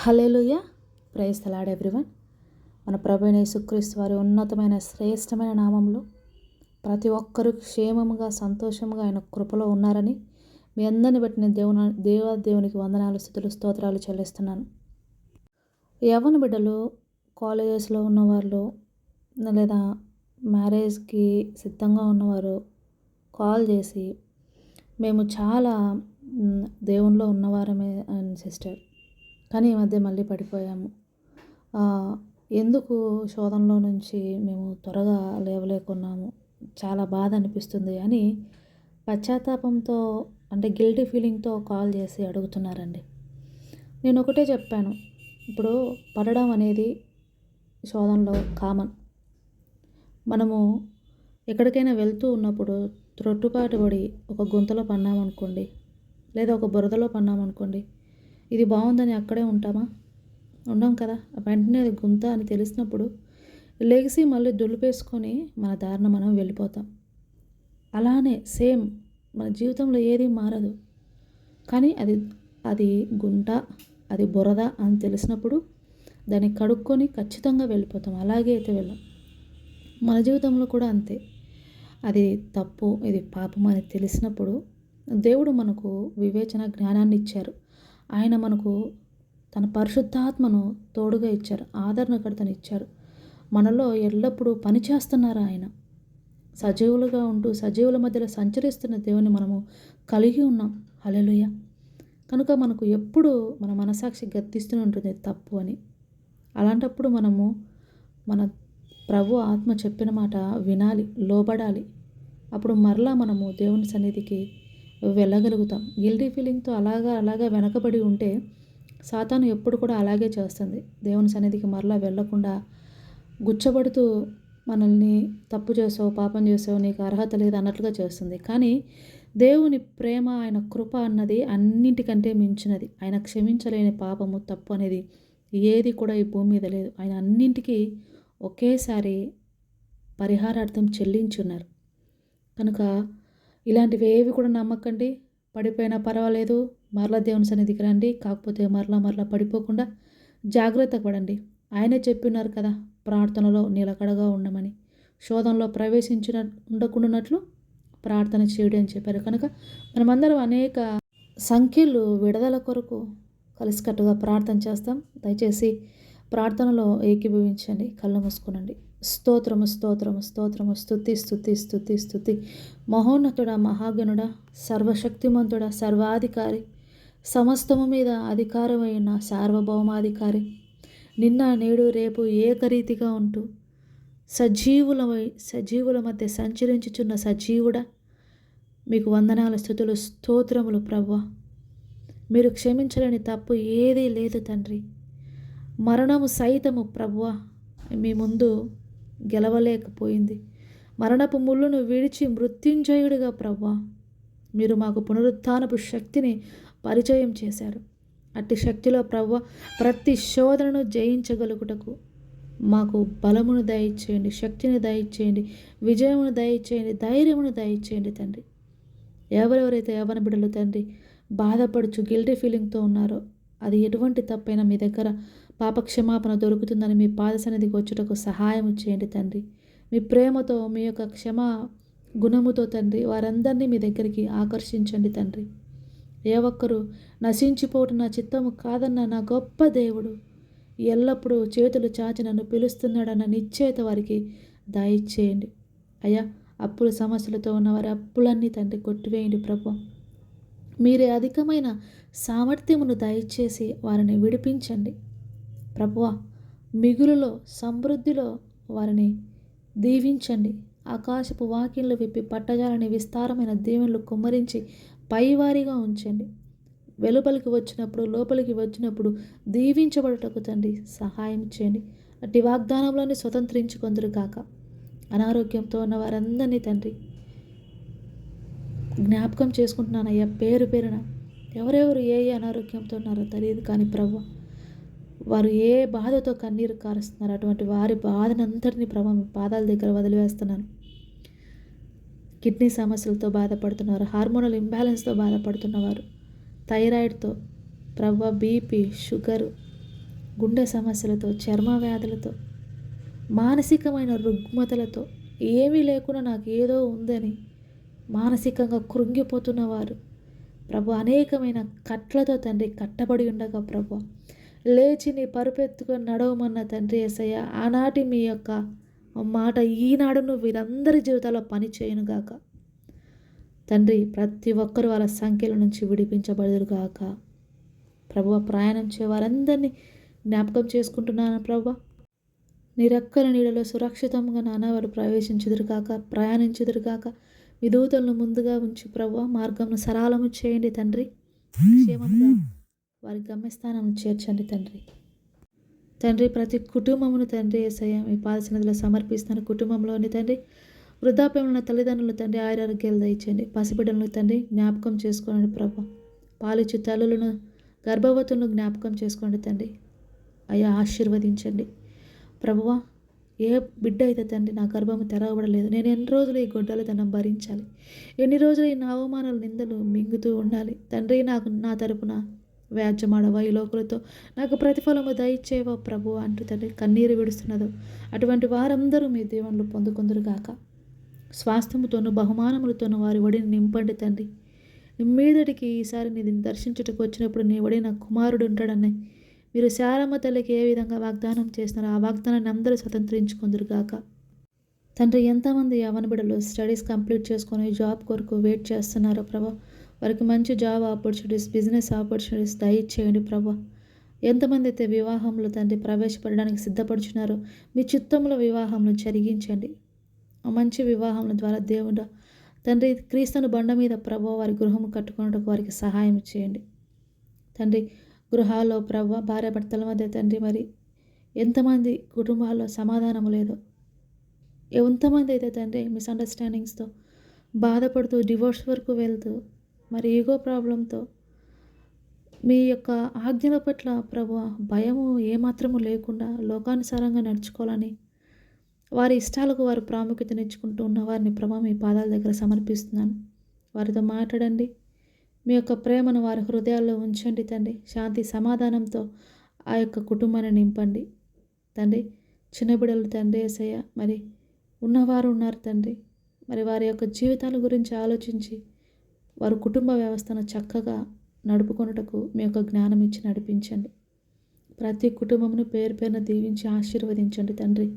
Hallelujah praise తలాడ్ everyone. మన ప్రభుని యేసుక్రీస్తు వారి ఉన్నతమైన శ్రేష్టమైన నామంలో ప్రతి ఒక్కరూ క్షేమముగా సంతోషంగా ఆయన కృపలో ఉన్నారని మీ అందరిని బట్టి నేను దేవుని దేవాదేవునికి వందనాలు స్థుతులు స్తోత్రాలు చెల్లిస్తున్నాను. యవ్వన బిడ్డలు కాలేజెస్లో ఉన్నవాళ్ళు లేదా మ్యారేజ్కి సిద్ధంగా ఉన్నవారు కాల్ చేసి మేము చాలా దేవునిలో ఉన్నవారమే అండ్ సిస్టర్. కానీ ఈ మధ్య మళ్ళీ పడిపోయాము. ఎందుకు శోధనలో నుంచి మేము త్వరగా లేవలేకున్నాము? చాలా బాధ అనిపిస్తుంది అని పశ్చాత్తాపంతో అంటే గిల్టీ ఫీలింగ్తో కాల్ చేసి అడుగుతున్నారండి. నేను ఒకటే చెప్పాను. ఇప్పుడు పడడం అనేది శోధనలో కామన్. మనము ఎక్కడికైనా వెళ్తూ ఉన్నప్పుడు త్రొట్టుపాటు పడి ఒక గుంతలో పన్నామనుకోండి లేదా ఒక బురదలో పన్నామనుకోండి ఇది బాగుందని అక్కడే ఉంటామా? ఉండం కదా. వెంటనే అది గుంత అని తెలిసినప్పుడు లెగిసి మళ్ళీ దులిపేసుకొని మన దారిన మనం వెళ్ళిపోతాం. అలానే సేమ్ మన జీవితంలో ఏది మారదు. కానీ అది అది గుంట అది బురద అని తెలిసినప్పుడు దాన్ని కడుక్కొని ఖచ్చితంగా వెళ్ళిపోతాం. అలాగే అయితే వెళ్ళాం. మన జీవితంలో కూడా అంతే. అది తప్పు ఇది పాపం అని తెలిసినప్పుడు దేవుడు మనకు వివేచన జ్ఞానాన్ని ఇచ్చారు. ఆయన మనకు తన పరిశుద్ధాత్మను తోడుగా ఇచ్చారు ఆదరణకర్తను ఇచ్చారు. మనలో ఎల్లప్పుడూ పని చేస్తున్నారు ఆయన? సజీవులుగా ఉంటూ సజీవుల మధ్యలో సంచరిస్తున్న దేవుని మనము కలిగి ఉన్నాం. హల్లెలూయ. కనుక మనకు ఎప్పుడు మన మనసాక్షి గర్తిస్తూనే ఉంటుంది తప్పు అని. అలాంటప్పుడు మనము మన ప్రభు ఆత్మ చెప్పిన మాట వినాలి లోబడాలి. అప్పుడు మరలా మనము దేవుని సన్నిధికి వెళ్ళగలుగుతాం. గిల్టీ ఫీలింగ్తో అలాగా అలాగా వెనకబడి ఉంటే సాతాను ఎప్పుడు కూడా అలాగే చేస్తుంది. దేవుని సన్నిధికి మరలా వెళ్ళకుండా గుచ్చబడుతూ మనల్ని తప్పు చేసావు పాపం చేసావు నీకు అర్హత లేదు అన్నట్లుగా చేస్తుంది. కానీ దేవుని ప్రేమ ఆయన కృప అన్నది అన్నింటికంటే మించినది. ఆయన క్షమించలేని పాపము తప్పు అనేది ఏది కూడా ఈ భూమి మీద లేదు. ఆయన అన్నింటికీ ఒకేసారి పరిహారార్థం చెల్లించున్నారు. కనుక ఇలాంటివి ఏవి కూడా నమ్మకండి. పడిపోయినా పర్వాలేదు. మరలా దేవుని సన్నిధికి రండి. కాకపోతే మరలా మరలా పడిపోకుండా జాగ్రత్త పడండి. ఆయనే చెప్పినారు కదా ప్రార్థనలో నిలకడగా ఉండమని. శోధనలో ప్రవేశించిన ఉండకుండానట్లు ప్రార్థన చేయడం అని చెప్పారు. కనుక మనమందరం అనేక సంఖ్యలు విడుదల కొరకు కలిసికట్టుగా ప్రార్థన చేస్తాం. దయచేసి ప్రార్థనలో ఏకీభవించండి. కళ్ళు మూసుకునండి. స్తోత్రము స్తోత్రము స్తోత్రము. స్థుతి స్థుతి స్థుతి స్థుతి మహోన్నతుడా మహాగణుడా సర్వశక్తిమంతుడా సర్వాధికారి. సమస్తము మీద అధికారమైన సార్వభౌమాధికారి. నిన్న నేడు రేపు ఏకరీతిగా ఉంటూ సజీవులమై సజీవుల మధ్య సంచరించుచున్న సజీవుడా మీకు వందనాల స్థుతులు స్తోత్రములు ప్రవ్వా మీరు క్షమించలేని తప్పు ఏదీ లేదు తండ్రి. మరణము సైతము ప్రభువా. మీ ముందు గెలవలేకపోయింది. మరణపు ముళ్ళును విడిచి మృత్యుంజయుడిగా ప్రవ్వా మీరు మాకు పునరుత్నపు శక్తిని పరిచయం చేశారు. అట్టి శక్తిలో ప్రవ్వ ప్రతి శోధనను జయించగలుగుటకు మాకు బలమును దయచేయండి శక్తిని దయచేయండి విజయమును దయచేయండి ధైర్యమును దయచేయండి తండ్రి. ఎవరెవరైతే యవన బిడ్డలు తండ్రి బాధపడుచు గిల్టీ ఫీలింగ్తో ఉన్నారో అది ఎటువంటి తప్పైనా మీ దగ్గర పాప క్షమాపణ దొరుకుతుందని మీ పాద సన్నిధికి వచ్చుటకు సహాయం చేయండి తండ్రి. మీ ప్రేమతో మీ యొక్క క్షమా గుణముతో తండ్రి వారందరినీ మీ దగ్గరికి ఆకర్షించండి తండ్రి. ఏ ఒక్కరూ నశించిపోవటం నా చిత్తము కాదన్న నా గొప్ప దేవుడు ఎల్లప్పుడూ చేతులు చాచి నన్ను పిలుస్తున్నాడన్న నిశ్చయత వారికి దయచేయండి. అయ్యా అప్పుల సమస్యలతో ఉన్న వారి అప్పులన్నీ తండ్రి కొట్టివేయండి ప్రభు. మీరే అధికమైన సామర్థ్యమును దయచేసి వారిని విడిపించండి. ప్రభువ మిగులులో సమృద్ధిలో వారిని దీవించండి. ఆకాశపు వాకిళ్ళు విప్పి పట్టజాలని విస్తారమైన దీవెనలు కుమ్మరించి పైవారిగా ఉంచండి. వెలుపలికి వచ్చినప్పుడు లోపలికి వచ్చినప్పుడు దీవించబడుటకు తండ్రి సహాయం చేయండి. అట్టి వాగ్దానంలోని స్వతంత్రించుకొందరు కాక అనారోగ్యంతో ఉన్న వారందరినీ తండ్రి జ్ఞాపకం చేసుకుంటున్నానయ్యా పేరు పేరున. ఎవరెవరు ఏ ఏ అనారోగ్యంతో ఉన్నారో తెలియదు కానీ ప్రభు వారు ఏ బాధతో కన్నీరు కారుస్తున్నారు అటువంటి వారి బాధనంతటిని ప్రభు పాదాల దగ్గర వదిలివేస్తున్నాను. కిడ్నీ సమస్యలతో బాధపడుతున్నారు హార్మోనల్ ఇంబ్యాలెన్స్తో బాధపడుతున్నవారు థైరాయిడ్తో ప్రభు బీపీ షుగర్ గుండె సమస్యలతో చర్మ వ్యాధులతో మానసికమైన రుగ్మతలతో ఏమీ లేకుండా నాకు ఏదో ఉందని మానసికంగా కృంగిపోతున్నవారు ప్రభు అనేకమైన కట్లతో తండ్రి కట్టబడి ఉండగా ప్రభు లేచి నీ పరుపెత్తుకొని నడవమన్న తండ్రి ఎసయ్య ఆనాటి మీ యొక్క మాట ఈనాడును వీరందరి జీవితాల్లో పని చేయనుగాక తండ్రి ప్రతి ఒక్కరు వాళ్ళ సంఖ్యల నుంచి విడిపించబడుగాక ప్రభు ప్రయాణం చే వారందరినీ జ్ఞాపకం చేసుకుంటున్నాను ప్రభు నీ రెక్కల నీడలో సురక్షితంగా నాన్న వారు ప్రవేశించుదురుగాక ప్రయాణించుదురుగాక మీ దూతలను ముందుగా ఉంచి ప్రభు మార్గంను సరళము చేయండి తండ్రి. క్షేమంగా వారి గమ్యస్థానం చేర్చండి తండ్రి. తండ్రి ప్రతి కుటుంబమును తండ్రి ఏసయ్య మీ పాదసనదిలో సమర్పిస్తున్న కుటుంబంలోని తండ్రి వృద్ధాప్యంలో తల్లిదండ్రులు తండ్రి ఆరోగ్యాలు దయచేయండి. పసిబిడ్డలను తండ్రి జ్ఞాపకం చేసుకోండి ప్రభు. పాలిచ్చు తల్లులను గర్భవతులను జ్ఞాపకం చేసుకోండి తండ్రి. అయ్యా ఆశీర్వదించండి. ప్రభువా ఏ బిడ్డ అయితే తండ్రి నా గర్భము తెరవబడలేదు నేను ఎన్ని రోజులు ఈ గొడ్డలు తనం భరించాలి? ఎన్ని రోజులు ఈ నా అవమానాలు నిందలు మింగుతూ ఉండాలి? తండ్రి నాకు నా తరపున వ్యాజ్యమాడవా ఈ లోకులతో? నాకు ప్రతిఫలము దయచేవో ప్రభు అంటూ తండ్రి కన్నీరు విడుస్తున్నదో. అటువంటి వారందరూ మీ దీవెనలు పొందుకుందరుగాక స్వాస్థ్యముతోనూ బహుమానములతోనూ వారి ఒడిని నింపండి తండ్రి. మీదటికి ఈసారి నీ దర్శించుటకు వచ్చినప్పుడు నీ ఒడి నా కుమారుడు ఉంటాడని మీరు శారమ్మ తల్లికి ఏ విధంగా వాగ్దానం చేస్తున్నారో ఆ వాగ్దానాన్ని అందరూ స్వతంత్రించుకుందరుగాక తండ్రి ఎంతమంది యవన బిడ్డలు స్టడీస్ కంప్లీట్ చేసుకొని జాబ్ కొరకు వెయిట్ చేస్తున్నారో ప్రభా. వారికి మంచి జాబ్ ఆపర్చునిటీస్ బిజినెస్ ఆపర్చునిటీస్ దయచేయండి ప్రభా. ఎంతమంది అయితే వివాహంలో తండ్రి ప్రవేశపెట్టడానికి సిద్ధపడుచున్నారో మీ చిత్తంలో వివాహంను జరిగించండి. మంచి వివాహం ద్వారా దేవుడు తండ్రి క్రీస్తుని బండ మీద ప్రభు వారి గృహం కట్టుకున్నట్టుకు వారికి సహాయం చేయండి. తండ్రి గృహాల్లో ప్రభ భార్య భర్తల మధ్య తండ్రి మరి ఎంతమంది కుటుంబాల్లో సమాధానం లేదు ఎంతమంది అయితే తండ్రి మిస్అండర్స్టాండింగ్స్తో బాధపడుతూ డివోర్స్ వరకు వెళ్తూ మరి ఈగో ప్రాబ్లంతో మీ యొక్క ఆజ్ఞల పట్ల ప్రభు భయము ఏమాత్రము లేకుండా లోకానుసారంగా నడుచుకోవాలని వారి ఇష్టాలకు వారు ప్రాముఖ్యతనిచ్చుకుంటూ ఉన్న వారిని ప్రభా మీ పాదాల దగ్గర సమర్పిస్తున్నాను. వారితో మాట్లాడండి. మీ యొక్క ప్రేమను వారి హృదయాల్లో ఉంచండి తండ్రి. శాంతి సమాధానంతో ఆ యొక్క కుటుంబాన్ని నింపండి తండ్రి. చిన్న బిడ్డలు తండ్రి ఏసయ్య మరి ఉన్నవారు ఉన్నారు తండ్రి. మరి వారి యొక్క జీవితాల గురించి ఆలోచించి వారు కుటుంబ వ్యవస్థను చక్కగా నడుపుకొనుటకు మీ యొక్క జ్ఞానం ఇచ్చి నడిపించండి. ప్రతి కుటుంబమును పేరు పేరున దీవించి ఆశీర్వదించండి తండ్రి.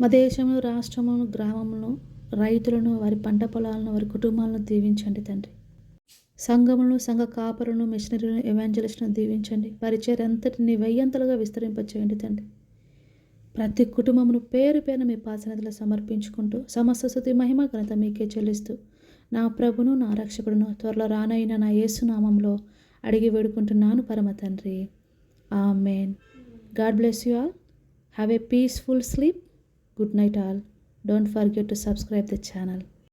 మా దేశంలో రాష్ట్రమును గ్రామమును రైతులను వారి పంట పొలాలను వారి కుటుంబాలను దీవించండి తండ్రి. సంఘములను సంఘ కాపరులను మిషనరీలను ఎవాంజలిస్ట్ను దీవించండి. వారి చేరంతటిని వెయ్యంతలుగా విస్తరింపచేయండి తండ్రి. ప్రతి కుటుంబమును పేరు పేరున మీ పాసనతలో సమర్పించుకుంటూ సమస్త స్థుతి మహిమ ఘనత మీకే చెల్లిస్తూ నా ప్రభును నా రక్షకుడును త్వరలో రానైన నా యేసునామంలో అడిగి వేడుకుంటున్నాను పరమ తండ్రి. May God bless you all. Have a peaceful sleep. Good night all. Don't forget to subscribe the channel.